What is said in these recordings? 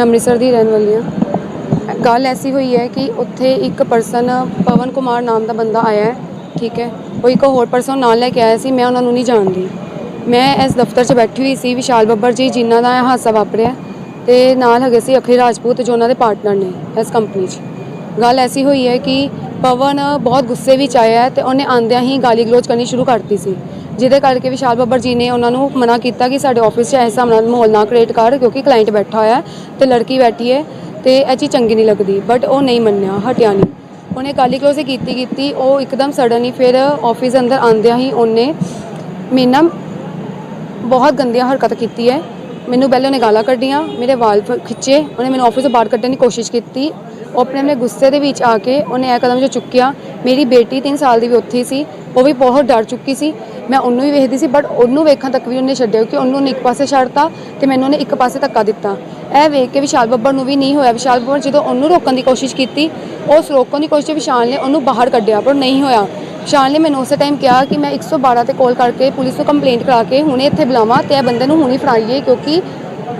ਮੈਂ ਅੰਮ੍ਰਿਤਸਰ ਦੀ ਰਹਿਣ ਵਾਲੀ ਹਾਂ। ਗੱਲ ਐਸੀ ਹੋਈ ਹੈ ਕਿ ਉੱਥੇ ਇੱਕ ਪਰਸਨ ਪਵਨ ਕੁਮਾਰ ਨਾਮ ਦਾ ਬੰਦਾ ਆਇਆ ਹੈ, ਠੀਕ ਹੈ। ਉਹ ਇੱਕ ਹੋਰ ਪਰਸਨ ਨਾਲ ਲੈ ਕੇ ਆਇਆ ਸੀ, ਮੈਂ ਉਹਨਾਂ ਨੂੰ ਨਹੀਂ ਜਾਣਦੀ। ਮੈਂ ਇਸ ਦਫ਼ਤਰ 'ਚ ਬੈਠੀ ਹੋਈ ਸੀ, ਵਿਸ਼ਾਲ ਬੱਬਰ ਜੀ, ਜਿਨ੍ਹਾਂ ਦਾ ਇਹ ਹਾਦਸਾ ਵਾਪਰਿਆ। ਤੇ ਨਾਲ ਹੈਗੇ ਸੀ ਅਖਿਲ ਰਾਜਪੂਤ, ਜੋ ਉਹਨਾਂ ਦੇ ਪਾਰਟਨਰ ਨੇ ਇਸ ਕੰਪਨੀ 'ਚ। ਗੱਲ ਐਸੀ ਹੋਈ ਹੈ ਕਿ ਪਵਨ ਬਹੁਤ ਗੁੱਸੇ ਵਿੱਚ ਆਇਆ ਹੈ ਤੇ ਉਹਨੇ ਆਂਦਿਆਂ ਹੀ ਗਾਲੀ ਗਲੋਚ ਕਰਨੀ ਸ਼ੁਰੂ ਕਰਤੀ ਸੀ। ਜਿਹਦੇ ਕਰਕੇ ਵਿਸ਼ਾਲ ਬੱਬਰ ਜੀ ਨੇ ਉਹਨਾਂ ਨੂੰ ਮਨਾ ਕੀਤਾ ਕਿ ਸਾਡੇ ਆਫਿਸ 'ਚ ਇਸ ਹਿਸਾਬ ਨਾਲ ਮਾਹੌਲ ਨਾ ਕ੍ਰੀਏਟ ਕਰ ਕਿਉਂਕਿ ਕਲਾਇੰਟ ਬੈਠਾ ਹੋਇਆ ਹੈ ਤੇ ਲੜਕੀ ਬੈਠੀ ਹੈ ਤੇ ਇਹ ਚੀਜ਼ ਚੰਗੀ ਨਹੀਂ ਲੱਗਦੀ ਬਟ ਉਹ ਨਹੀਂ ਮੰਨਿਆ, ਹਟਿਆ ਨਹੀਂ। ਉਹਨੇ ਗਾਲੀ ਗਲੋਚ ਕੀਤੀ ਕੀਤੀ, ਉਹ ਇੱਕਦਮ ਸਡਨ ਹੀ ਫਿਰ ਆਫਿਸ ਅੰਦਰ ਆਂਦਿਆਂ ਹੀ ਉਹਨੇ ਮੇਰੇ ਬਹੁਤ ਗੰਦੀਆਂ ਹਰਕਤ ਕੀਤੀ ਹੈ। ਮੈਨੂੰ ਪਹਿਲੇ ਉਹਨੇ ਗਾਲਾਂ ਕੱਢੀਆਂ, ਮੇਰੇ ਵਾਲ ਖਿੱਚੇ, ਉਹਨੇ ਮੈਨੂੰ ਆਫਿਸ ਤੋਂ ਬਾਹਰ ਕੱਢਣ ਦੀ ਕੋਸ਼ਿਸ਼ ਕੀਤੀ। ਉਹ ਆਪਣੇ ਆਪਣੇ ਗੁੱਸੇ ਦੇ ਵਿੱਚ ਆ ਕੇ ਉਹਨੇ ਇਹ ਕਦਮ ਜੋ ਚੁੱਕਿਆ, ਮੇਰੀ ਬੇਟੀ 3 ਸਾਲ ਦੀ ਵੀ ਉੱਥੇ ਹੀ ਸੀ, ਉਹ ਵੀ ਬਹੁਤ ਡਰ ਚੁੱਕੀ ਸੀ। ਮੈਂ ਉਹਨੂੰ ਵੀ ਵੇਖਦੀ ਸੀ ਬਟ ਉਹਨੂੰ ਵੇਖਣ ਤੱਕ ਵੀ ਉਹਨੇ ਛੱਡਿਆ ਕਿ ਉਹਨੂੰ ਉਹਨੇ ਇੱਕ ਪਾਸੇ ਛੱਡਤਾ ਤੇ ਮੈਨੂੰ ਉਹਨੇ ਇੱਕ ਪਾਸੇ ਧੱਕਾ ਦਿੱਤਾ। ਇਹ ਵੇਖ ਕੇ ਵਿਸ਼ਾਲ ਬੱਬਰ ਨੂੰ ਵੀ ਨਹੀਂ ਹੋਇਆ। ਵਿਸ਼ਾਲ ਬੱਬਰ ਜਦੋਂ ਉਹਨੂੰ ਰੋਕਣ ਦੀ ਕੋਸ਼ਿਸ਼ ਕੀਤੀ ਉਸ ਰੋਕਣ ਦੀ ਕੋਸ਼ਿਸ਼ ਵਿਸ਼ਾਲ ਨੇ ਉਹਨੂੰ ਬਾਹਰ ਕੱਢਿਆ, ਪਰ ਨਹੀਂ ਹੋਇਆ। ਵਿਸ਼ਾਲ ਨੇ ਮੈਨੂੰ ਉਸੇ ਟਾਈਮ ਕਿਹਾ ਕਿ ਮੈਂ 112 ਤੇ ਕਾਲ ਕਰਕੇ ਪੁਲਿਸ ਨੂੰ ਕੰਪਲੇਂਟ ਕਰਾ ਕੇ ਹੁਣੇ ਇੱਥੇ ਬੁਲਾਵਾਂ ਤੇ ਇਹ ਬੰਦੇ ਨੂੰ ਹੁਣੇ ਫੜਾਈਏ ਕਿਉਂਕਿ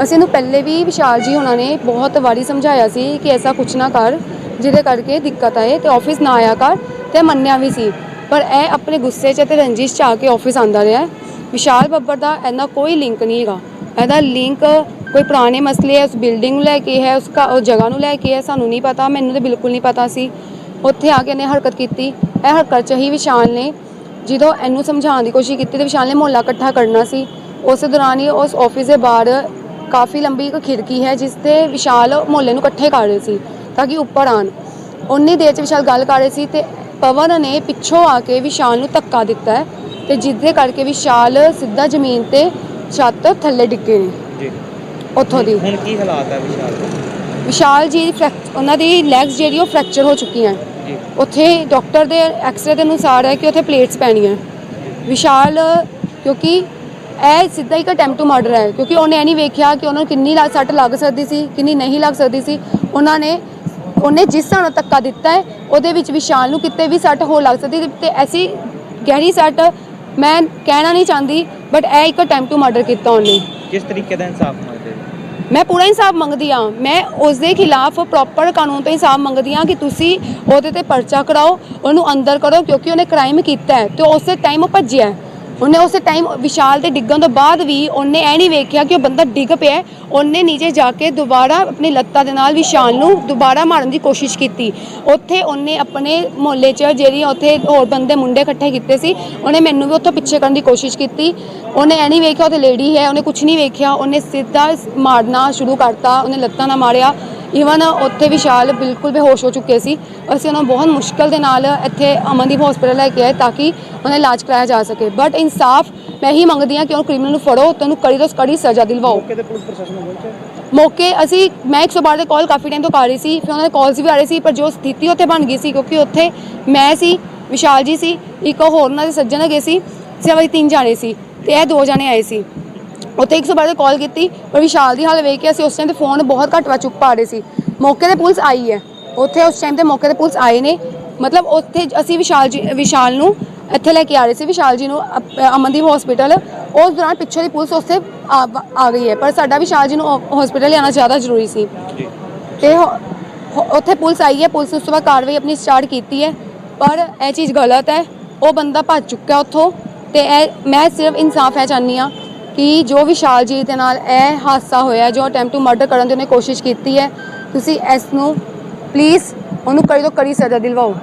ਅਸੀਂ ਇਹਨੂੰ ਪਹਿਲੇ ਵੀ ਵਿਸ਼ਾਲ ਜੀ ਉਹਨਾਂ ਨੇ ਬਹੁਤ ਵਾਰੀ ਸਮਝਾਇਆ ਸੀ ਕਿ ਐਸਾ ਕੁਛ ਨਾ ਕਰ, ਜਿਹਦੇ ਕਰਕੇ ਦਿੱਕਤ ਆਏ ਤੇ ਆਫਿਸ ਨਾ ਆਇਆ ਕਰ ਤੇ ਮੰਨਿਆ ਵੀ ਸੀ। ਪਰ ਇਹ ਆਪਣੇ ਗੁੱਸੇ 'ਚ ਤੇ ਰੰਜਿਸ਼ 'ਚ ਆ ਕੇ ਆਫਿਸ ਆਂਦਾ ਰਿਹਾ। ਵਿਸ਼ਾਲ ਬੱਬਰ ਦਾ ਇਹਨਾਂ ਕੋਈ ਲਿੰਕ ਨਹੀਂ ਹੈਗਾ। ਇਹਦਾ ਲਿੰਕ ਕੋਈ ਪੁਰਾਣੇ ਮਸਲੇ ਹੈ ਉਸ ਬਿਲਡਿੰਗ ਨੂੰ ਲੈ ਕੇ ਹੈ, ਉਸ ਕਾ ਉਹ ਜਗ੍ਹਾ ਨੂੰ ਲੈ ਕੇ ਹੈ, ਸਾਨੂੰ ਨਹੀਂ ਪਤਾ, ਮੈਨੂੰ ਤਾਂ ਬਿਲਕੁਲ ਨਹੀਂ ਪਤਾ ਸੀ। ਉੱਥੇ ਆ ਕੇ ਇਹਨੇ ਹਰਕਤ ਕੀਤੀ। ਇਹ ਹਰਕਤ 'ਚ ਹੀ ਵਿਸ਼ਾਲ ਨੇ ਜਦੋਂ ਇਹਨੂੰ ਸਮਝਾਉਣ ਦੀ ਕੋਸ਼ਿਸ਼ ਕੀਤੀ ਤੇ ਵਿਸ਼ਾਲ ਨੇ ਮੁਹੱਲਾ ਇਕੱਠਾ ਕਰਨਾ ਸੀ। ਉਸ ਦੌਰਾਨ ਹੀ ਉਸ ਆਫਿਸ ਦੇ ਬਾਹਰ ਕਾਫੀ ਲੰਬੀ ਇੱਕ ਖਿੜਕੀ ਹੈ ਜਿਸ ਤੇ ਵਿਸ਼ਾਲ ਮੁਹੱਲੇ ਨੂੰ ਇਕੱਠੇ ਕਰ ਰਹੇ ਸੀ ਤਾਂ ਕਿ ਉੱਪਰ ਆਣ ਉਨੀ ਦੇਰ 'ਚ ਵਿਸ਼ਾਲ ਗੱਲ ਕਰ ਰਹੇ ਸੀ ਤੇ ਪਵਨ ਨੇ ਪਿੱਛੋਂ ਆ ਕੇ ਵਿਸ਼ਾਲ ਨੂੰ ਧੱਕਾ ਦਿੱਤਾ ਹੈ ਤੇ ਜਿਸਦੇ ਕਰਕੇ ਵਿਸ਼ਾਲ ਸਿੱਧਾ ਜ਼ਮੀਨ ਤੇ ਛੱਤ ਥੱਲੇ ਡਿੱਗੇ ਨੇ। ਜੀ। ਉੱਥੋਂ ਦੀ। ਹੁਣ ਕੀ ਹਾਲਾਤ ਹੈ ਵਿਸ਼ਾਲ ਦੇ? ਵਿਸ਼ਾਲ ਜੀ ਦੀ ਫ੍ਰੈਕ- ਉਹਨਾਂ ਦੀ ਲੈਗਸ ਜਿਹੜੀ ਉਹ ਫ੍ਰੈਕਚਰ ਹੋ ਚੁੱਕੀਆਂ। ਜੀ ਉੱਥੇ ਡਾਕਟਰ ਦੇ ਐਕਸਰੇ ਦੇ ਅਨੁਸਾਰ ਹੈ ਕਿ ਉੱਥੇ ਪਲੇਟਸ ਪੈਣੀਆਂ। ਵਿਸ਼ਾਲ ਕਿਉਂਕਿ ਇਹ ਸਿੱਧਾ ਇੱਕ ਅਟੈਂਪਟ ਟੂ ਮਰਡਰ ਹੈ ਕਿਉਂਕਿ ਉਹਨੇ ਇਹ ਨਹੀਂ ਵੇਖਿਆ ਕਿ ਉਹਨਾਂ ਨੂੰ ਕਿੰਨੀ ਲਾ- ਸੱਟ ਲੱਗ ਸਕਦੀ ਸੀ ਕਿੰਨੀ ਨਹੀਂ ਲੱਗ ਸਕਦੀ ਸੀ। ਉਹਨਾਂ ਨੇ ਉਹਨੇ ਜਿਸ ਹਿਸਾਬ ਨਾਲ ਧੱਕਾ ਦਿੱਤਾ ਹੈ ਉਹਦੇ ਵਿੱਚ ਵਿਸ਼ਾਲ ਨੂੰ ਕਿਤੇ ਵੀ ਸੱਟ ਹੋ ਲੱਗ ਸਕਦੀ ਤੇ ਐਸੀ ਗਹਿਰੀ ਸੱਟ ਮੈਂ ਕਹਿਣਾ ਨਹੀਂ ਚਾਹੁੰਦੀ ਬਟ ਇਹ ਇੱਕ ਅਟੈਂਪਟ ਟੂ ਮਰਡਰ ਕੀਤਾ ਉਹਨੇ। ਕਿਸ ਤਰੀਕੇ ਦਾ ਇਨਸਾਫ ਹੋ? ਮੈਂ ਪੂਰਾ ਇਨਸਾਫ ਮੰਗਦੀ ਆ ਮੈਂ ਉਸ ਦੇ ਖਿਲਾਫ ਪ੍ਰੋਪਰ ਕਾਨੂੰਨ ਤੋਂ ਇਨਸਾਫ ਮੰਗਦੀ ਆ ਕਿ ਤੁਸੀਂ ਉਹਦੇ ਤੇ ਪਰਚਾ ਕਰਾਓ, ਉਹਨੂੰ ਅੰਦਰ ਕਰੋ ਕਿਉਂਕਿ ਉਹਨੇ ਕ੍ਰਾਈਮ ਕੀਤਾ ਹੈ ਤੇ ਉਸੇ ਟਾਈਮ ਉਹ ਭੱਜਿਆ ਹੈ। ਉਹਨੇ ਉਸੇ ਟਾਈਮ ਵਿਸ਼ਾਲ ਦੇ ਡਿੱਗਣ ਤੋਂ ਬਾਅਦ ਵੀ ਉਹਨੇ ਇਹ ਨਹੀਂ ਵੇਖਿਆ ਕਿ ਉਹ ਬੰਦਾ ਡਿੱਗ ਪਿਆ ਉਹਨੇ ਨੀਚੇ ਜਾ ਕੇ ਦੁਬਾਰਾ ਆਪਣੀ ਲੱਤਾਂ ਦੇ ਨਾਲ ਵਿਸ਼ਾਲ ਨੂੰ ਦੁਬਾਰਾ ਮਾਰਨ ਦੀ ਕੋਸ਼ਿਸ਼ ਕੀਤੀ। ਉੱਥੇ ਉਹਨੇ ਆਪਣੇ ਮੁਹੱਲੇ 'ਚ ਜਿਹੜੀ ਉੱਥੇ ਹੋਰ ਬੰਦੇ ਮੁੰਡੇ ਇਕੱਠੇ ਕੀਤੇ ਸੀ, ਉਹਨੇ ਮੈਨੂੰ ਵੀ ਉੱਥੋਂ ਪਿੱਛੇ ਕਰਨ ਦੀ ਕੋਸ਼ਿਸ਼ ਕੀਤੀ। ਉਹਨੇ ਇਹ ਨਹੀਂ ਵੇਖਿਆ ਉਹ ਤੇ ਲੇਡੀ ਹੈ, ਉਹਨੇ ਕੁਝ ਨਹੀਂ ਵੇਖਿਆ। ਉਹਨੇ ਸਿੱਧਾ ਮਾਰਨਾ ਸ਼ੁਰੂ ਕਰਤਾ, ਉਹਨੇ ਲੱਤਾਂ ਨਾਲ ਮਾਰਿਆ। ਈਵਨ ਉੱਥੇ ਵਿਸ਼ਾਲ ਬਿਲਕੁਲ ਬੇਹੋਸ਼ ਹੋ ਚੁੱਕੇ ਸੀ। ਅਸੀਂ ਉਹਨਾਂ ਨੂੰ ਬਹੁਤ ਮੁਸ਼ਕਲ ਦੇ ਨਾਲ ਇੱਥੇ ਅਮਨਦੀਪ ਹਸਪੀਟਲ ਲੈ ਕੇ ਆਏ ਤਾਂ ਕਿ ਉਹਨਾਂ ਦਾ ਇਲਾਜ ਕਰਾਇਆ ਜਾ ਸਕੇ। ਬਟ ਇਨਸਾਫ ਮੈਂ ਹੀ ਮੰਗਦੀ ਹਾਂ ਕਿ ਉਹ ਕ੍ਰਿਮੀਨਲ ਨੂੰ ਫੜੋ ਤੇ ਉਹਨੂੰ ਕੜੀ ਤੋਂ ਕੜੀ ਸਜ਼ਾ ਦਿਲਵਾਓ। ਮੌਕੇ ਤੇ ਪੁਲਿਸ ਪ੍ਰਸ਼ਾਸਨ ਨੂੰ ਪਹੁੰਚਿਆ ਮੌਕੇ ਅਸੀਂ ਮੈਂ 112 ਤੇ ਕਾਲ ਕਾਫੀ ਟਾਈਮ ਤੋਂ ਕਰ ਰਹੀ ਸੀ ਫਿਰ ਉਹਨਾਂ ਦੇ ਕਾਲਸ ਵੀ ਆ ਰਹੇ ਸੀ ਪਰ ਜੋ ਸਥਿਤੀ ਉੱਥੇ ਬਣ ਗਈ ਸੀ ਕਿਉਂਕਿ ਉੱਥੇ ਮੈਂ ਸੀ ਵਿਸ਼ਾਲ ਜੀ ਸੀ ਇੱਕ ਹੋਰ ਉਹਨਾਂ ਦੇ ਸੱਜਣ ਹੈਗੇ ਸੀ ਸਿਰਫ ਅਸੀਂ ਤਿੰਨ ਜਾਣੇ ਸੀ ਤੇ ਇਹ ਦੋ ਜਾਣੇ ਆਏ ਸੀ। ਉੱਥੇ 112 ਤੇ ਕਾਲ ਕੀਤੀ ਪਰ ਵਿਸ਼ਾਲ ਦੀ ਹਾਲ ਵੇਖ ਕੇ ਅਸੀਂ ਉਸ ਟਾਈਮ ਤੇ ਫੋਨ ਬਹੁਤ ਘੱਟ ਵਾ ਚੁੱਕ ਪਾ ਰਹੇ ਸੀ। ਮੌਕੇ ਤੇ ਪੁਲਿਸ ਆਈ ਹੈ। ਉੱਥੇ ਉਸ ਟਾਈਮ ਤੇ ਮੌਕੇ ਤੇ ਪੁਲਿਸ ਆਏ ਨੇ। ਮਤਲਬ ਉੱਥੇ ਅਸੀਂ ਵਿਸ਼ਾਲ ਜੀ ਵਿਸ਼ਾਲ ਨੂੰ ਇੱਥੇ ਲੈ ਕੇ ਆ ਰਹੇ ਸੀ। ਵਿਸ਼ਾਲ ਜੀ ਨੂੰ ਅਪ- ਅਮਨਦੀਪ ਹਸਪੀਟਲ ਉਸ ਦੌਰਾਨ ਪਿੱਛੋਂ ਦੀ ਪੁਲਿਸ ਉੱਥੇ ਆ ਆ ਗਈ ਹੈ। ਪਰ ਸਾਡਾ ਵਿਸ਼ਾਲ ਜੀ ਨੂੰ ਹਸਪੀਟਲ ਲਿਆਉਣਾ ਜ਼ਿਆਦਾ ਜ਼ਰੂਰੀ ਸੀ। ਤੇ ਹੋ- ਹੋ- ਉੱਥੇ ਪੁਲਿਸ ਆਈ ਹੈ। ਪੁਲਿਸ ਨੇ ਉਸ ਤੋਂ ਬਾਅਦ ਕਾਰਵਾਈ ਆਪਣੀ ਸਟਾਰਟ ਕੀਤੀ ਹੈ। ਪਰ ਇਹ ਚੀਜ਼ ਗਲਤ ਹੈ। ਉਹ ਬੰਦਾ ਭੱਜ ਚੁੱਕਾ ਉੱਥੋਂ। ਤੇ ਇਹ ਮੈਂ ਸਿਰਫ ਇਨਸਾਫ ਹੈ ਚਾਹੁੰਦੀ ਹਾਂ ਕਿ ਜੋ ਵਿਸ਼ਾਲ ਜੀ ਦੇ ਨਾਲ ਇਹ ਹਾਦਸਾ ਹੋਇਆ ਜੋ ਅਟੈਂਪਟ ਟੂ ਮਰਡਰ ਕਰਨ ਦੀ ਉਹਨੇ ਕੋਸ਼ਿਸ਼ ਕੀਤੀ ਹੈ ਤੁਸੀਂ ਇਸ ਨੂੰ ਪਲੀਜ਼ ਉਹਨੂੰ ਕੜੀ ਤੋਂ ਕੜੀ ਸਜ਼ਾ ਦਿਲਵਾਓ।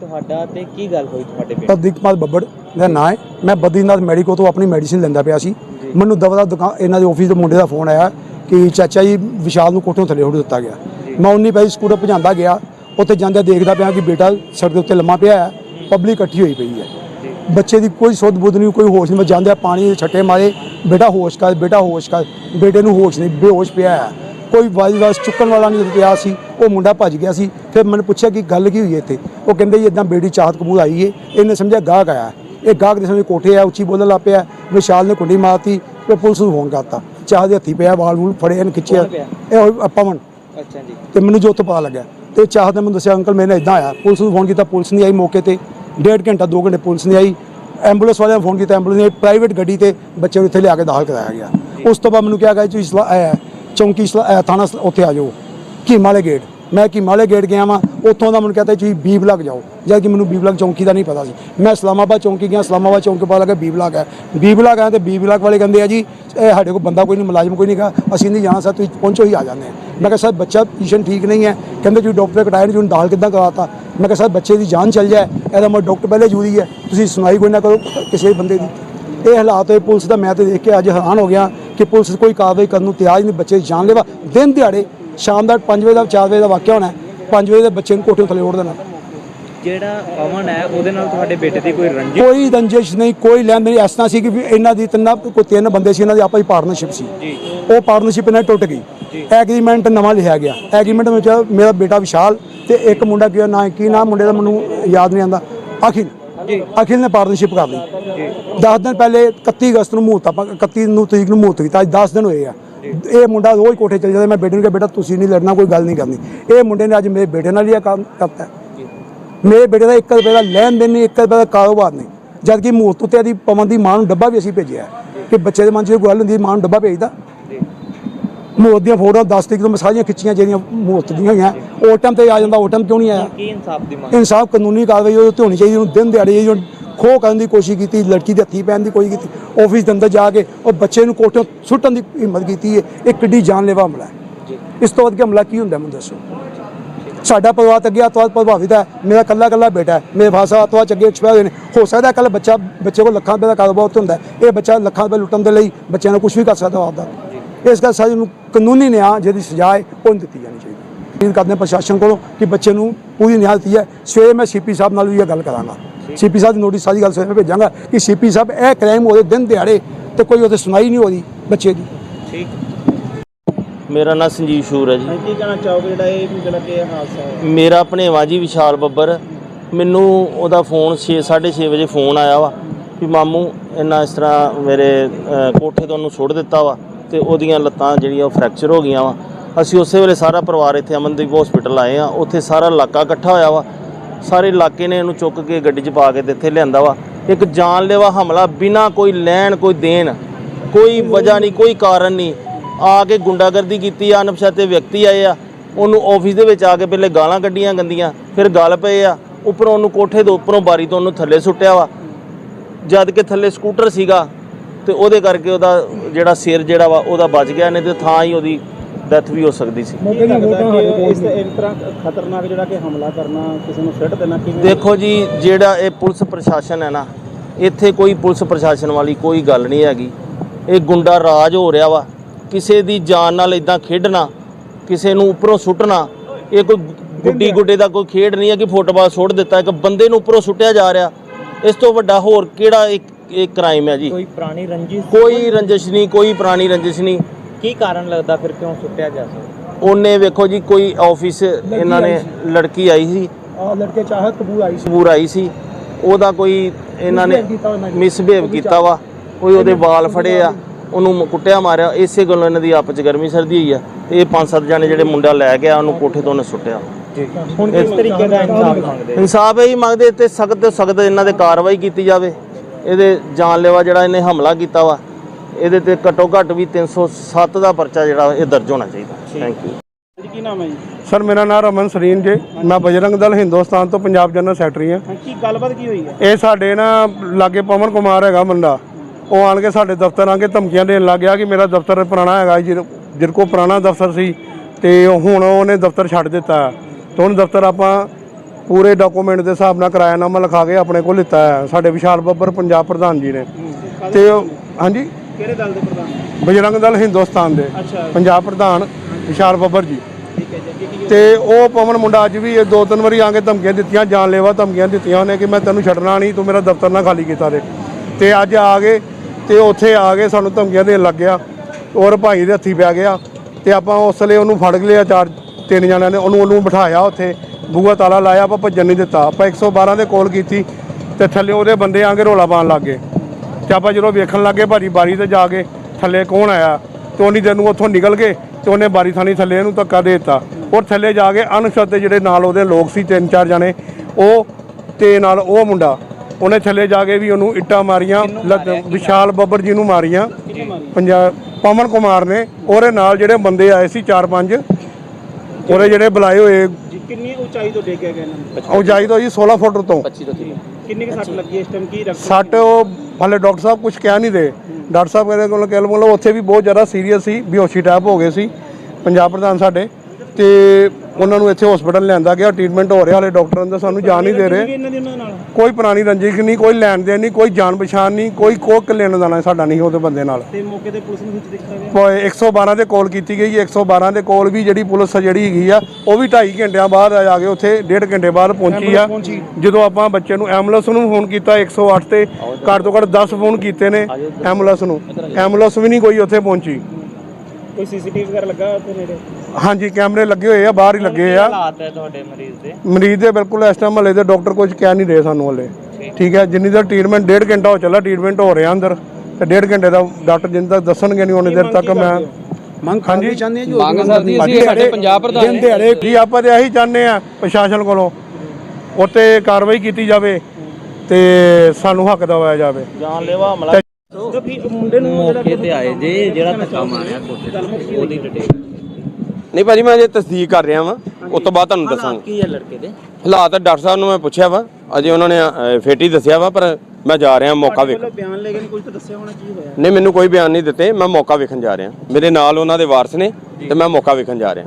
ਤੁਹਾਡਾ ਤੇ ਕੀ ਗੱਲ ਹੋਈ ਤੁਹਾਡੇ ਪਿੰਡ ਪ੍ਰਦੀਪ ਕੁਮਾਰ ਬੱਬੜ ਮੇਰਾ ਨਾਂ ਹੈ। ਮੈਂ ਬਦਰੀਨਾਥ ਮੈਡੀਕੋ ਤੋਂ ਆਪਣੀ ਮੈਡੀਸਿਨ ਲੈਂਦਾ ਪਿਆ ਸੀ। ਮੈਨੂੰ ਦਵਾ ਦੁਕਾਨ ਇਹਨਾਂ ਦੇ ਆਫਿਸ ਦੇ ਮੁੰਡੇ ਦਾ ਫੋਨ ਆਇਆ ਕਿ ਚਾਚਾ ਜੀ ਵਿਸ਼ਾਲ ਨੂੰ ਕੋਠੋਂ ਥੱਲੇ ਉੱਡ ਦਿੱਤਾ ਗਿਆ। ਮੈਂ ਉਨੀ ਪੈਸੇ ਸਕੂਟਰ ਭਜਾਉਂਦਾ ਗਿਆ। ਉੱਥੇ ਜਾਂਦੇ ਦੇਖਦਾ ਪਿਆ ਕਿ ਬੇਟਾ ਸੜਕ ਦੇ ਉੱਤੇ ਲੰਮਾ ਪਿਆ ਹੈ ਪਬਲਿਕ ਇਕੱਠੀ ਹੋਈ ਪਈ ਹੈ। ਬੱਚੇ ਦੀ ਕੋਈ ਸੁੱਧ ਬੁੱਧ ਨਹੀਂ ਕੋਈ ਹੋਸ਼ ਨਹੀਂ ਮੈਂ ਜਾਂਦਿਆਂ ਪਾਣੀ ਦੇ ਛੱਟੇ ਮਾਰੇ ਬੇਟਾ ਹੋਸ਼ ਕਰ ਬੇਟਾ ਹੋਸ਼ ਕਰ ਬੇਟੇ ਨੂੰ ਹੋਸ਼ ਨਹੀਂ ਬੇਹੋਸ਼ ਪਿਆ ਹੈ। ਕੋਈ ਵਾਜ ਵਾਜ ਚੁੱਕਣ ਵਾਲਾ ਨਹੀਂ ਪਿਆ ਸੀ ਉਹ ਮੁੰਡਾ ਭੱਜ ਗਿਆ ਸੀ ਫਿਰ ਮੈਨੂੰ ਪੁੱਛਿਆ ਕਿ ਗੱਲ ਕੀ ਹੋਈ ਇੱਥੇ? ਉਹ ਕਹਿੰਦੇ ਜੀ ਇਦਾਂ ਬੇਟੀ ਚਾਹਤ ਕਬੂਲ ਆਈ ਏ ਇਹਨੇ ਸਮਝਿਆ ਗਾਹਕ ਆਇਆ ਇਹ ਗਾਹਕ ਦੇ ਸਮੇਂ ਕੋਠੇ ਆ ਉੱਚੀ ਬੋਲਣ ਲੱਗ ਪਿਆ ਵਿਸ਼ਾਲ ਨੇ ਕੁੰਡੀ ਮਾਰਤੀ ਤੇ ਪੁਲਿਸ ਨੂੰ ਫੋਨ ਕਰਤਾ। ਚਾਹ ਦੇ ਹੱਥੀ ਪਿਆ ਵਾਲ ਵੂਲ ਫੜੇ ਇਹਨੂੰ ਖਿੱਚਿਆ? ਇਹ ਪਵਨ ਅੱਛਾ ਜੀ। ਤੇ ਮੈਨੂੰ ਜੋ ਉੱਥੋਂ ਪਤਾ ਲੱਗਾ ਤੇ ਚਾਹਤ ਨੇ ਮੈਨੂੰ ਦੱਸਿਆ ਅੰਕਲ ਮੈਨੇ ਇਦਾਂ ਆਇਆ। ਪੁਲਿਸ ਨੂੰ ਫੋਨ ਕੀਤਾ ਪੁਲਿਸ ਨਹੀਂ ਆਈ ਮੌਕੇ ਤੇ। ਡੇਢ ਘੰਟਾ 2 ਘੰਟੇ ਪੁਲਿਸ ਨਹੀਂ ਆਈ। ਐਂਬੂਲੈਂਸ ਵਾਲਿਆਂ ਨੇ ਫੋਨ ਕੀਤਾ ਐਂਬੂਲੈਂਸ ਨੇ ਪ੍ਰਾਈਵੇਟ ਗੱਡੀ ਤੇ ਬੱਚੇ ਨੂੰ ਇੱਥੇ ਲਿਆ ਕੇ ਦਾਖਲ ਕਰਾਇਆ ਗਿਆ। ਉਸ ਤੋਂ ਬਾਅਦ ਮੈਨੂੰ ਕਿਹਾ ਗਿਆ ਤੁਸੀਂ ਸਲਾ- ਇਹ ਚੌਂਕੀ ਸਲਾ- ਅਹ ਥਾਣਾ ਉੱਥੇ ਆ ਜਾਓ। ਕੀਮਾ ਵਾਲੇ ਗੇਟ ਮੈਂ ਕੀਮਾ ਵਾਲੇ ਗੇਟ ਗਿਆ ਵਾਂ। ਉੱਥੋਂ ਦਾ ਮੈਨੂੰ ਕਹਤਾ ਜੀ ਬੀ ਬਲਾਕ ਜਾਓ। ਜਦ ਕਿ ਮੈਨੂੰ ਬੀ ਬਲਾਕ ਚੌਂਕੀ ਦਾ ਨਹੀਂ ਪਤਾ ਸੀ। ਮੈਂ ਇਸਲਾਮਾਬਾਦ ਚੌਂਕੀ ਗਿਆ ਇਸਲਾਮਾਬਾਦ ਚੌਂਕੀ ਪਤਾ ਲੱਗਾ ਬੀ ਬਲਾਕ ਹੈ। ਬੀ ਬਲਾਕ ਆਇਆ ਤੇ ਬੀ ਬਲਾਕ ਵਾਲੇ ਕਹਿੰਦੇ ਆ ਜੀ ਇਹ ਸਾਡੇ ਕੋਲ ਬੰਦਾ ਕੋਈ ਨਹੀਂ ਮੁਲਾਜ਼ਮ ਕੋਈ ਨਹੀਂ ਗਾ ਅਸੀਂ ਨਹੀਂ ਜਾਣਾ ਸਰ ਤੁਸੀਂ ਪਹੁੰਚੋ ਹੀ ਆ ਜਾਂਦੇ ਮੈਂ ਕਿਹਾ ਸਰ ਬੱਚਾ ਪੋਜੀਸ਼ਨ ਠੀਕ ਨਹੀਂ ਹੈ। ਕਹਿੰਦੇ ਜੀ ਡਾਕਟਰ ਕਟਾਇਆ ਨਹੀਂ ਜੀ ਦਾਲ ਕਿੱਦਾਂ ਕਰਾਤਾ? ਮੈਂ ਕਿਹਾ ਸਰ ਬੱਚੇ ਦੀ ਜਾਨ ਚੱਲ ਜਾਏ ਇਹਦਾ ਮੈਂ ਡਾਕਟਰ ਪਹਿਲੇ ਜ਼ਰੂਰੀ ਹੈ। ਤੁਸੀਂ ਸੁਣਾਈ ਕੋਈ ਨਾ ਕਰੋ ਕਿਸੇ ਬੰਦੇ ਦੀ। ਇਹ ਹਾਲਾਤ ਹੋਏ ਪੁਲਿਸ ਦਾ ਮੈਂ ਤੇ ਦੇਖ ਕੇ ਅੱਜ ਹੈਰਾਨ ਹੋ ਗਿਆ ਕਿ ਪੁਲਿਸ ਕੋਈ ਕਾਰਵਾਈ ਕਰਨ ਨੂੰ ਤਿਆਰ ਨਹੀਂ ਬੱਚੇ ਦੀ ਜਾਨ ਲੈਵਾ। ਦਿਨ ਦਿਹਾੜੇ ਸ਼ਾਮ ਦਾ 5 ਵਜੇ ਦਾ 4 ਵਜੇ ਦਾ ਵਾਕਿਆ ਹੋਣਾ 5 ਵਜੇ ਦੇ ਬੱਚੇ ਨੂੰ ਕੋਠੇ ਥੱਲੇ ਉੜ ਦੇਣਾ ਜਿਹੜਾ ਪਵਨ ਹੈ ਉਹਦੇ ਨਾਲ ਤੁਹਾਡੇ ਬੇਟੇ ਦੀ ਕੋਈ ਰੰਜਿਸ਼? ਕੋਈ ਰੰਜਿਸ਼ ਨਹੀਂ ਕੋਈ ਲੈਣ ਦੇਣ ਤਰ੍ਹਾਂ ਸੀ ਕਿ ਇਹਨਾਂ ਦੀ ਤਿੰਨਾਂ ਕੋਈ ਤਿੰਨ ਬੰਦੇ ਸੀ ਇਹਨਾਂ ਦੀ ਆਪਸ ਵਿੱਚ ਪਾਰਟਨਰਸ਼ਿਪ ਸੀ। ਉਹ ਪਾਰਟਨਰਸ਼ਿਪ ਇਹਨਾਂ ਟੁੱਟ ਗਈ। ਐਗਰੀਮੈਂਟ ਨਵਾਂ ਲਿਖਿਆ ਗਿਆ। ਐਗਰੀਮੈਂਟ ਵਿੱਚ ਮੇਰਾ ਬੇਟਾ ਵਿਸ਼ਾਲ ਤੇ ਇੱਕ ਮੁੰਡਾ ਕੀ ਨਾ ਕੀ ਨਾਮ ਮੁੰਡੇ ਦਾ ਮੈਨੂੰ ਯਾਦ ਨਹੀਂ ਆਂਦਾ ਅਖਿਲ। ਜੀ। ਅਖਿਲ ਨੇ ਪਾਰਟਨਰਸ਼ਿਪ ਕਰ ਲਈ। ਜੀ। 10 ਦਿਨ ਪਹਿਲੇ 31 ਅਗਸਤ ਨੂੰ ਮੂਹਰਤ ਆਪਾਂ 31 ਨੂੰ ਤਰੀਕ ਨੂੰ ਮੂਹਰਤ ਕੀਤਾ ਅੱਜ 10 ਦਿਨ ਹੋਏ ਆ। ਇਹ ਮੁੰਡਾ ਰੋਜ਼ ਕੋਠੇ ਚਲ ਜਾਂਦਾ ਮੈਂ ਬੇਟੇ ਨੂੰ ਕਿਹਾ ਬੇਟਾ ਤੁਸੀਂ ਨਹੀਂ ਲੜਨਾ ਕੋਈ ਗੱਲ ਨਹੀਂ ਕਰਨੀ। ਇਹ ਮੁੰਡੇ ਨੇ ਅੱਜ ਮੇਰੇ ਬੇਟੇ ਨਾਲ ਹੀ ਕੰਮ ਕਰਤਾ। ਮੇਰੇ ਬੇਟੇ ਦਾ 1 ਰੁਪਏ ਦਾ ਲੈਣ ਦੇਣ ਨਹੀਂ 1 ਰੁਪਏ ਦਾ ਕਾਰੋਬਾਰ ਨਹੀਂ। ਜਦ ਕਿ ਮੂਹਰਤ ਉੱਤੇ ਇਹਦੀ ਪਵਨ ਦੀ ਮਾਂ ਨੂੰ ਡੱਬਾ ਵੀ ਅਸੀਂ ਭੇਜਿਆ ਕਿ ਬੱਚੇ ਦੇ ਮਨ 'ਚ ਇਹ ਗੱਲ ਹੁੰਦੀ ਮਾਂ ਨੂੰ ਡੱਬਾ ਭੇਜਦਾ। ਮੂਹਰਤ ਦੀਆਂ ਫੋਟੋਆਂ 10 ਤਰੀਕ ਤੋਂ ਮੈਂ ਸਾਰੀਆਂ ਖਿੱਚੀਆਂ ਜਿਹੜੀਆਂ ਮੂਹਰਤ ਦੀਆਂ ਹੋਈਆਂ। ਉਹ ਟਾਈਮ ਤੇ ਆ ਜਾਂਦਾ ਉਹ ਟਾਈਮ ਕਿਉਂ ਨਹੀਂ ਆਇਆ? ਕੀ ਇਨਸਾਫ ਦੀ ਮੰਗ? ਇਨਸਾਫ ਕਾਨੂੰਨੀ ਕਾਰਵਾਈ ਉਹਦੇ ਉੱਤੇ ਹੋਣੀ ਚਾਹੀਦੀ ਉਹਨੂੰ ਦਿਨ ਦਿਹਾੜੇ ਉਹਨੂੰ ਖੋਹ ਕਰਨ ਦੀ ਕੋਸ਼ਿਸ਼ ਕੀਤੀ ਲੜਕੀ ਦੇ ਹੱਥੀ ਪੈਣ ਦੀ ਕੋਸ਼ਿਸ਼ ਕੀਤੀ ਆਫਿਸ ਦੇ ਅੰਦਰ ਜਾ ਕੇ ਉਹ ਬੱਚੇ ਨੂੰ ਕੋਠੋਂ ਸੁੱਟਣ ਦੀ ਹਿੰਮਤ ਕੀਤੀ ਹੈ। ਇਹ ਕਿੱਡੀ ਜਾਨਲੇਵਾ ਹਮਲਾ ਹੈ। ਇਸ ਤੋਂ ਕੇ ਹਮਲਾ ਕੀ ਹੁੰਦਾ ਮੈਨੂੰ ਦੱਸੋ? ਸਾਡਾ ਪਰਿਵਾਰ ਤਾਂ ਅੱਗੇ ਅੱਤਵਾਦ ਪ੍ਰਭਾਵਿਤ ਹੈ। ਮੇਰਾ ਕੱਲਾ ਕੱਲਾ ਬੇਟਾ ਹੈ। ਮੇਰੇ ਭਾਸਾ ਅੱਤਵਾਦ ਚ ਅੱਗੇ ਐਕਸਪਾਇਰ ਹੋਏ ਨੇ। ਹੋ ਸਕਦਾ ਕੱਲ ਬੱਚਾ ਬੱਚੇ ਕੋਲ ਲੱਖਾਂ ਰੁਪਏ ਦਾ ਕਾਰੋਬਾਰ ਹੁੰਦਾ। ਇਹ ਬੱਚਾ ਲੱਖਾਂ ਰੁਪਏ ਲੁੱਟਣ ਦੇ ਲਈ ਬੱਚਿਆਂ ਨੂੰ ਕੁਝ ਵੀ ਕਰ ਸਕਦਾ ਆਪਦਾ। ਇਸ ਕਰਕੇ ਸਾਨੂੰ ਨੂੰ ਕਾਨੂੰਨੀ ਨਿਆਂ ਜਿਹਦੀ ਸਜ਼ਾ ਹੈ ਉਹ ਦਿੱਤੀ ਜਾਣੀ ਚਾਹੀਦੀ। ਉਮੀਦ ਕਰਦੇ ਹਾਂ ਪ੍ਰਸ਼ਾਸਨ ਕੋਲੋਂ ਕਿ ਬੱਚੇ ਨੂੰ ਪੂਰੀ ਨਿਆਂ ਦਿੱਤੀ ਹੈ ਸਵੇਰੇ ਮੈਂ ਸੀਪੀ ਸਾਹਿਬ ਨਾਲ ਵੀ ਇਹ ਗੱਲ ਕਰਾਂਗਾ। ਸੀਪੀ ਸਾਹਿਬ ਦੀ ਨੋਟਿਸ ਸਾਰੀ ਗੱਲ ਸਵੇਰੇ ਭੇਜਾਂਗਾ ਕਿ ਸੀਪੀ ਸਾਹਿਬ ਇਹ ਕ੍ਰਾਈਮ ਹੋਏ ਦਿਨ ਦਿਹਾੜੇ ਤੇ ਕੋਈ ਉਹਦੇ ਸੁਣਾਈ ਨਹੀਂ ਹੋ ਰਹੀ ਬੱਚੇ ਦੀ। ਠੀਕ। ਮੇਰਾ ਨਾਮ ਸੰਜੀਵ ਸ਼ੂਰ ਹੈ ਜੀ। ਕੀ ਕਹਿਣਾ ਚਾਹੋਗੇ ਜਿਹੜਾ ਇਹ ਜਿਹੜਾ ਕਿ ਇਹ ਹਾਦਸਾ ਮੇਰਾ ਭਣੇਵਾ ਜੀ ਵਿਸ਼ਾਲ ਬੱਬਰ। ਮੈਨੂੰ ਉਹਦਾ ਫੋਨ 6 6:30 ਵਜੇ ਫੋਨ ਆਇਆ ਵਾ ਵੀ ਮਾਮੂ ਇੰਨਾ ਇਸ ਤਰ੍ਹਾਂ ਮੇਰੇ ਕੋਠੇ ਤੋਂ ਉਹਨੂੰ ਸੁੱਟ ਦਿੱਤਾ ਵਾ। ਤੇ ਉਹਦੀਆਂ ਲੱਤਾਂ ਜਿਹੜੀਆਂ ਉਹ ਫ੍ਰੈਕਚਰ ਹੋ ਗਈਆਂ ਵਾ। ਅਸੀਂ ਉਸੇ ਵੇਲੇ ਸਾਰਾ ਪਰਿਵਾਰ ਇੱਥੇ ਅਮਨਦੀਪ ਹਸਪੀਟਲ ਆਏ ਆ ਉੱਥੇ ਸਾਰਾ ਇਲਾਕਾ ਇਕੱਠਾ ਹੋਇਆ ਵਾ। ਸਾਰੇ ਇਲਾਕੇ ਨੇ ਇਹਨੂੰ ਚੁੱਕ ਕੇ ਗੱਡੀ 'ਚ ਪਾ ਕੇ ਤੇ ਇੱਥੇ ਲਿਆਂਦਾ ਵਾ। ਇੱਕ ਜਾਨਲੇਵਾ ਹਮਲਾ, ਬਿਨਾਂ ਕੋਈ ਲੈਣ, ਕੋਈ ਦੇਣ, ਕੋਈ ਵਜ੍ਹਾ ਨਹੀਂ, ਕੋਈ ਕਾਰਨ ਨਹੀਂ। ਆ ਕੇ ਗੁੰਡਾਗਰਦੀ ਕੀਤੀ ਆ, ਅਣਪਛਾਤੇ ਵਿਅਕਤੀ ਆਏ ਆ। ਉਹਨੂੰ ਆਫਿਸ ਦੇ ਵਿੱਚ ਆ ਕੇ ਪਹਿਲੇ ਗਾਲਾਂ ਕੱਢੀਆਂ ਗੰਦੀਆਂ, ਫਿਰ ਗੱਲ ਪਏ ਆ। ਉੱਪਰੋਂ ਉਹਨੂੰ ਕੋਠੇ ਦੇ ਉੱਪਰੋਂ ਬਾਰੀ ਤੋਂ ਉਹਨੂੰ ਥੱਲੇ ਸੁੱਟਿਆ ਵਾ। ਜਦ ਕਿ ਥੱਲੇ ਸਕੂਟਰ ਸੀਗਾ ਤੇ ਉਹਦੇ ਕਰਕੇ ਉਹਦਾ ਜਿਹੜਾ ਸਿਰ ਜਿਹੜਾ ਵਾ ਉਹਦਾ ਬਚ ਗਿਆ ਨਹੀਂ ਤੇ ਥਾਂ ਹੀ ਉਹਦੀ ਡੈਥ ਵੀ ਹੋ ਸਕਦੀ ਸੀ। ਕੀ ਲੱਗਦਾ ਕਿ ਇਸ ਇਸ ਤਰ੍ਹਾਂ ਖਤਰਨਾਕ ਜਿਹੜਾ ਕਿ ਹਮਲਾ ਕਰਨਾ ਕਿਸੇ ਨੂੰ ਸਿੱਟ ਦੇਣਾ ਕਿਵੇਂ? ਦੇਖੋ ਜੀ ਜਿਹੜਾ ਇਹ ਪੁਲਿਸ ਪ੍ਰਸ਼ਾਸਨ ਹੈ ਨਾ ਇੱਥੇ ਕੋਈ ਪੁਲਿਸ ਪ੍ਰਸ਼ਾਸਨ ਵਾਲੀ ਕੋਈ ਗੱਲ ਨਹੀਂ ਹੈਗੀ। ਇਹ ਗੁੰਡਾ ਰਾਜ ਹੋ ਰਿਹਾ ਵਾ। ਕਿਸੇ ਦੀ ਜਾਨ ਨਾਲ ਇਦਾਂ ਖੇਡਣਾ ਕਿਸੇ ਨੂੰ ਉੱਪਰੋਂ ਸੁੱਟਣਾ ਇਹ ਕੋਈ ਗੁੱਡੀ ਗੁੱਡੇ ਦਾ ਕੋਈ ਖੇਡ ਨਹੀਂ ਹੈ ਕਿ ਫੁੱਟਬਾਲ ਸੁੱਟ ਦਿੱਤਾ ਇੱਕ ਬੰਦੇ ਨੂੰ ਉੱਪਰੋਂ ਸੁੱਟਿਆ ਜਾ ਰਿਹਾ। ਇਸ ਤੋਂ ਵੱਡਾ ਹੋਰ ਕਿਹੜਾ ਇੱਕ ਇਹ ਕ੍ਰਾਈਮ ਹੈ ਜੀ। ਕੋਈ ਪੁਰਾਣੀ ਰੰਜਿਸ਼ ਕੋਈ ਰੰਜਿਸ਼ ਨਹੀਂ ਕੋਈ ਪੁਰਾਣੀ ਰੰਜਿਸ਼ ਨਹੀਂ। ਕੀ ਕਾਰਨ ਲੱਗਦਾ ਫਿਰ ਕਿਉਂ ਸੁੱਟਿਆ ਜਾ ਸਕਦਾ? ਉਹਨੇ ਵੇਖੋ ਜੀ ਕੋਈ ਆਫਿਸ ਇਹਨਾਂ ਨੇ ਲੜਕੀ ਆਈ ਸੀ। ਆ ਲੜਕੇ ਚਾਹਤ ਕਬੂਲ ਆਈ ਸਬੂਰ ਆਈ ਸੀ। ਉਹਦਾ ਕੋਈ ਇਹਨਾਂ ਨੇ ਮਿਸਬਿਹੇਵ ਕੀਤਾ ਵਾ। ਕੋਈ ਉਹਦੇ ਵਾਲ ਫੜੇ ਆ ਉਹਨੂੰ ਮ- ਕੁੱਟਿਆ ਮਾਰਿਆ। ਇਸੇ ਗੱਲੋਂ ਇਹਨਾਂ ਦੀ ਆਪਸ ਚ ਗਰਮੀ ਸਰਦੀ ਹੋਈ ਆ। ਤੇ ਇਹ ਪੰਜ ਸੱਤ ਜਣੇ ਜਿਹੜੇ ਮੁੰਡਾ ਲੈ ਗਿਆ ਉਹਨੂੰ ਕੋਠੇ ਤੋਂ ਉਹਨੇ ਸੁੱਟਿਆ। ਜੀ। ਹੁਣ ਕਿਸ ਤਰੀਕੇ ਦਾ ਇਨਸਾਫ ਮੰਗਦੇ ਇਨਸਾਫ ਇਹੀ ਮੰਗਦੇ ਤੇ ਸਖਤ ਤੋਂ ਸਖਤ ਇਹਨਾਂ ਤੇ ਕਾਰਵਾਈ ਕੀਤੀ ਜਾਵੇ। ਇਹਦੇ ਜਾਨਲੇਵਾ ਜਿਹੜਾ ਇਹਨੇ ਹਮਲਾ ਕੀਤਾ ਵਾ ਇਹਦੇ ਤੇ ਘੱਟੋ ਘੱਟ ਵੀ 307 ਦਾ ਪਰਚਾ ਜਿਹੜਾ ਇਹ ਦਰਜ ਹੋਣਾ ਚਾਹੀਦਾ। ਥੈਂਕ ਯੂ ਜੀ ਕੀ ਨਾਮ ਹੈ ਜੀ? ਸਰ ਮੇਰਾ ਨਾਮ ਰਮਨ ਸਰੀਨ ਜੇ। ਮੈਂ ਬਜਰੰਗ ਦਲ ਹਿੰਦੁਸਤਾਨ ਤੋਂ ਪੰਜਾਬ ਜਨਰਲ ਸੈਕਟਰੀ ਹਾਂ। ਕੀ ਗੱਲਬਾਤ ਕੀ ਹੋਈ ਹੈ? ਇਹ ਸਾਡੇ ਨਾ ਲਾਗੇ ਪਵਨ ਕੁਮਾਰ ਹੈਗਾ ਬੰਦਾ ਉਹ ਆਣ ਕੇ ਸਾਡੇ ਦਫ਼ਤਰ ਆ ਕੇ ਧਮਕੀਆਂ ਦੇਣ ਲੱਗ ਗਿਆ ਕਿ ਮੇਰਾ ਦਫ਼ਤਰ ਪੁਰਾਣਾ ਹੈਗਾ ਜਿਹਦੇ ਜਿਹਦੇ ਕੋਲ ਪੁਰਾਣਾ ਦਫ਼ਤਰ ਸੀ ਤੇ ਹੁਣ ਉਹਨੇ ਦਫ਼ਤਰ ਛੱਡ ਦਿੱਤਾ। ਤੇ ਹੁਣ ਦਫ਼ਤਰ ਆਪਾਂ ਪੂਰੇ ਡਾਕੂਮੈਂਟ ਦੇ ਹਿਸਾਬ ਨਾਲ ਕਿਰਾਇਆਨਾਮਾ ਲਿਖਾ ਕੇ ਆਪਣੇ ਕੋਲ ਲਿੱਤਾ ਹੈ। ਸਾਡੇ ਵਿਸ਼ਾਲ ਬੱਬਰ ਪੰਜਾਬ ਪ੍ਰਧਾਨ ਜੀ ਨੇ। ਤੇ ਉਹ- ਹਾਂਜੀ? ਕਿਹੜੇ ਦਲ ਦੇ ਪ੍ਰਧਾਨ? ਬਜਰੰਗ ਦਲ ਹਿੰਦੁਸਤਾਨ ਦੇ। ਅੱਛਾ ਪੰਜਾਬ ਪ੍ਰਧਾਨ ਵਿਸ਼ਾਲ ਬੱਬਰ ਜੀ। ਠੀਕ ਹੈ ਜੀ ਕੀ ਕੀ ਤੇ ਉਹ ਪਵਨ ਮੁੰਡਾ ਅੱਜ ਵੀ ਇਹ ਦੋ ਤਿੰਨ ਵਾਰੀ ਆ ਕੇ ਧਮਕੀਆਂ ਦਿੱਤੀਆਂ ਜਾਨਲੇਵਾ ਧਮਕੀਆਂ ਦਿੱਤੀਆਂ ਉਹਨੇ ਕਿ ਮੈਂ ਤੈਨੂੰ ਛੱਡਣਾ ਨਹੀਂ ਤੂੰ ਮੇਰਾ ਦਫ਼ਤਰ ਨਾ ਖਾਲੀ ਕੀਤਾ ਦੇ। ਤੇ ਅੱਜ ਆ ਗਏ ਤੇ ਉੱਥੇ ਆ ਕੇ ਸਾਨੂੰ ਧਮਕੀਆਂ ਦੇਣ ਲੱਗ ਗਿਆ। ਔਰ ਭਾਈ ਦੇ ਹੱਥੀ ਪੈ ਗਿਆ ਤੇ ਆਪਾਂ ਉਸ ਵੇਲੇ ਉਹਨੂੰ ਫੜ ਲਿਆ ਚਾਰ ਤਿੰਨ ਜਣਿਆਂ ਨੇ ਉਹਨੂੰ ਉਹਨੂੰ ਬਿਠਾਇਆ ਉੱਥੇ। ਬੂਹਾ ਤਾਲਾ ਲਾਇਆ ਆਪਾਂ ਭੱਜਣ ਨਹੀਂ ਦਿੱਤਾ। ਆਪਾਂ 112 ਦੇ ਕਾਲ ਕੀਤੀ ਤੇ ਥੱਲੇ ਉਹਦੇ ਬੰਦੇ ਆ ਕੇ ਰੋਲਾ ਪਾਉਣ ਲੱਗ ਗਏ। ਤੇ ਆਪਾਂ ਜਦੋਂ ਵੇਖਣ ਲੱਗੇ ਭਾਰੀ ਬਾਰੀ ਤੇ ਜਾ ਕੇ ਥੱਲੇ ਕੌਣ ਆਇਆ? ਤੇ ਉਹਨੀ ਦਿਨ ਨੂੰ ਉੱਥੋਂ ਨਿਕਲ ਗਏ ਤੇ ਉਹਨੇ ਬਾਰੀ ਥਾਣੀ ਥੱਲੇ ਇਹਨੂੰ ਧੱਕਾ ਦੇ ਦਿੱਤਾ। ਔਰ ਥੱਲੇ ਜਾ ਕੇ ਅਨਸ਼ਤੇ ਜਿਹੜੇ ਨਾਲ ਉਹਦੇ ਲੋਕ ਸੀ ਤਿੰਨ ਚਾਰ ਜਣੇ ਉਹ ਤੇ ਨਾਲ ਉਹ ਮੁੰਡਾ ਉਹਨੇ ਥੱਲੇ ਜਾ ਕੇ ਵੀ ਉਹਨੂੰ ਇੱਟਾਂ ਮਾਰੀਆਂ ਵਿਸ਼ਾਲ ਬੱਬਰ ਜੀ ਨੂੰ ਮਾਰੀਆਂ। ਪੰਜਾਬ ਪਵਨ ਕੁਮਾਰ ਨੇ ਉਹਦੇ ਨਾਲ ਜਿਹੜੇ ਬੰਦੇ ਆਏ ਸੀ ਚਾਰ ਪੰਜ ਉਹਦੇ ਜਿਹੜੇ ਬੁਲਾਏ ਹੋਏ ਕਿੰਨੀ ਉਚਾਈ ਤੋਂ ਡੇਗਿਆ ਗਿਆ ਇਹਨਾਂ ਨੂੰ? ਉਚਾਈ ਤੋਂ ਜੀ 16 ਫੁੱਟ ਤੋਂ। ਕਿੰਨੀ ਕੁ ਸੱਟ ਲੱਗੀ ਇਸ ਟਾਈਮ ਕੀ ਸੱਟ ਉਹ ਹਲੇ ਡਾਕਟਰ ਸਾਹਿਬ ਕੁਝ ਕਹਿ ਨਹੀਂ ਦੇ ਡਾਕਟਰ ਸਾਹਿਬ ਕਹਿੰਦੇ ਕੋਲ ਕਹਿ ਲਓ ਉੱਥੇ ਵੀ ਬਹੁਤ ਜ਼ਿਆਦਾ ਸੀਰੀਅਸ ਸੀ ਬੇਹੋਸ਼ੀ ਟਾਈਪ ਹੋ ਗਏ ਸੀ। ਪੰਜਾਬ ਪ੍ਰਧਾਨ ਸਾਡੇ। ਤੇ ਉਹਨਾਂ ਨੂੰ ਇੱਥੇ ਹਸਪੀਟਲ ਲਿਆਂਦਾ ਗਿਆ ਟ੍ਰੀਟਮੈਂਟ ਹੋ ਰਿਹਾ ਹਲੇ ਡਾਕਟਰ ਅੰਦਰ ਸਾਨੂੰ ਜਾਣ ਨਹੀਂ ਦੇ ਰਹੇ। ਦੀ ਕੋਈ ਪੁਰਾਣੀ ਰੰਜਿਸ਼ ਨਹੀਂ ਕੋਈ ਲੈਣ ਦੇਣ ਨਹੀਂ ਕੋਈ ਜਾਣ ਪਛਾਣ ਨਹੀਂ ਕੋਈ ਕੋਕ ਲੈਣ ਦੇਣਾ ਸਾਡਾ ਨਹੀਂ ਉਹਦੇ ਬੰਦੇ ਨਾਲ। ਤੇ ਮੌਕੇ ਤੇ ਪੁਲਿਸ ਨੂੰ ਵਿੱਚ ਦੇਖਿਆ ਗਿਆ? ਪ- 112 ਤੇ ਕਾਲ ਕੀਤੀ ਗਈ 112 ਦੇ ਕਾਲ ਵੀ ਜਿਹੜੀ ਪੁਲਿਸ ਆ ਜਿਹੜੀ ਹੈਗੀ ਆ ਉਹ ਵੀ 2.5 ਘੰਟਿਆਂ ਬਾਅਦ ਆ ਕੇ ਉੱਥੇ ਡੇਢ ਘੰਟੇ ਬਾਅਦ ਪਹੁੰਚੀ ਆ। ਜਦੋਂ ਆਪਾਂ ਬੱਚੇ ਨੂੰ ਐਂਬੂਲੈਂਸ ਨੂੰ ਫੋਨ ਕੀਤਾ 108 ਤੇ ਘੱਟ ਤੋਂ ਘੱਟ 10 ਫੋਨ ਕੀਤੇ ਨੇ ਐਂਬੂਲੈਂਸ ਨੂੰ। ਐਂਬੂਲੈਂਸ ਵੀ ਨਹੀਂ ਕੋਈ ਉੱਥੇ ਪਹੁੰਚੀ। ਕੋਈ ਸੀਸੀਟੀਵੀ ਵਗੈਰਾ ਲੱਗਾ ਉੱਥੇ ਨੇੜੇ? ਹਾਂਜੀ ਕੈਮਰੇ ਲੱਗੇ ਹੋਏ ਆ ਬਾਹਰ ਹੀ ਲੱਗੇ ਆ। ਹਾਲਾਤ ਹੈ ਤੁਹਾਡੇ ਮਰੀਜ਼ ਦੇ? ਮਰੀਜ਼ ਦੇ ਬਿਲਕੁਲ ਇਸ ਟਾਈਮ ਹਲੇ ਦੇ ਡਾਕਟਰ ਕੁਝ ਕਹਿ ਨਹੀਂ ਰਹੇ ਸਾਨੂੰ ਹਲੇ। ਠੀਕ। ਹੈ ਜਿੰਨੀ ਦੇਰ ਟ੍ਰੀਟਮੈਂਟ ਡੇਢ ਘੰਟਾ ਹੋ ਚੱਲਾ ਟ੍ਰੀਟਮੈਂਟ ਹੋ ਰਿਹਾ ਅੰਦਰ। ਤੇ ਡੇਢ ਘੰਟੇ ਦਾ ਡਾਕਟਰ ਜਿੰਨ ਤੱਕ ਦੱਸਣਗੇ ਨਹੀਂ ਉਨੀ ਦੇਰ ਤੱਕ ਮੈਂ ਮੰਗ ਹਾਂਜੀ। ਚਾਹੁੰਦੇ ਜੀ ਮੰਗ ਕਰਦੀ? ਅਸੀਂ ਸਾਡੇ ਪੰਜਾਬ ਪ੍ਰਧਾਨ ਦਿਹਾੜੇ ਜੀ ਆਪਾਂ ਤੇ ਇਹੀ ਚਾਹੁੰਦੇ ਆ ਪ੍ਰਸ਼ਾਸਨ ਕੋਲੋਂ। ਉੱਤੇ ਕਾਰਵਾਈ ਕੀਤੀ ਜਾਵੇ ਤੇ ਸਾਨੂੰ ਹੱਕ ਦਵਾਇਆ ਜਾਵੇ। ਜਾਨਲੇਵਾ ਹਮਲਾ। ਤੇ ਵੀ ਮੁੰਡੇ ਨੂੰ ਮੌਕੇ ਤੇ ਆਏ ਜੇ ਜਿਹੜਾ ਧੱਕਾ ਮਾਰਿਆ ਕੋਠੇ ਤੇ ਉਹਦੀ ਡਿਟੇਲ ਨਹੀਂ ਭਾਜੀ ਮੈਂ ਅਜੇ ਤਸਦੀਕ ਕਰ ਰਿਹਾ ਵਾਂ। ਉਸ ਤੋਂ ਬਾਅਦ ਤੁਹਾਨੂੰ ਦੱਸਾਂਗਾ। ਕੀ ਹੈ ਲੜਕੇ ਦੇ? ਹਾਲਾਤ ਡਾਕਟਰ ਸਾਹਿਬ ਨੂੰ ਮੈਂ ਪੁੱਛਿਆ ਵਾ। ਅਜੇ ਉਹਨਾਂ ਨੇ ਅ, ਫੇਟੀ ਦੱਸਿਆ ਵਾ ਪਰ ਮੈਂ ਜਾ ਰਿਹਾ ਮੌਕਾ ਵੇਖ ਵੱਲੋਂ ਬਿਆਨ ਲੈ ਨੇ ਕੁਝ ਤਾਂ ਦੱਸਿਆ ਹੋਣਾ ਕੀ ਹੋਇਆ? ਨਹੀਂ ਮੈਨੂੰ ਕੋਈ ਬਿਆਨ ਨਹੀਂ ਦਿੱਤੇ। ਮੈਂ ਮੌਕਾ ਵੇਖਣ ਜਾ ਰਿਹਾ। ਮੇਰੇ ਨਾਲ ਉਹਨਾਂ ਦੇ ਵਾਰਸ ਨੇ ਤੇ ਮੈਂ ਮੌਕਾ ਵੇਖਣ ਜਾ ਰਿਹਾ।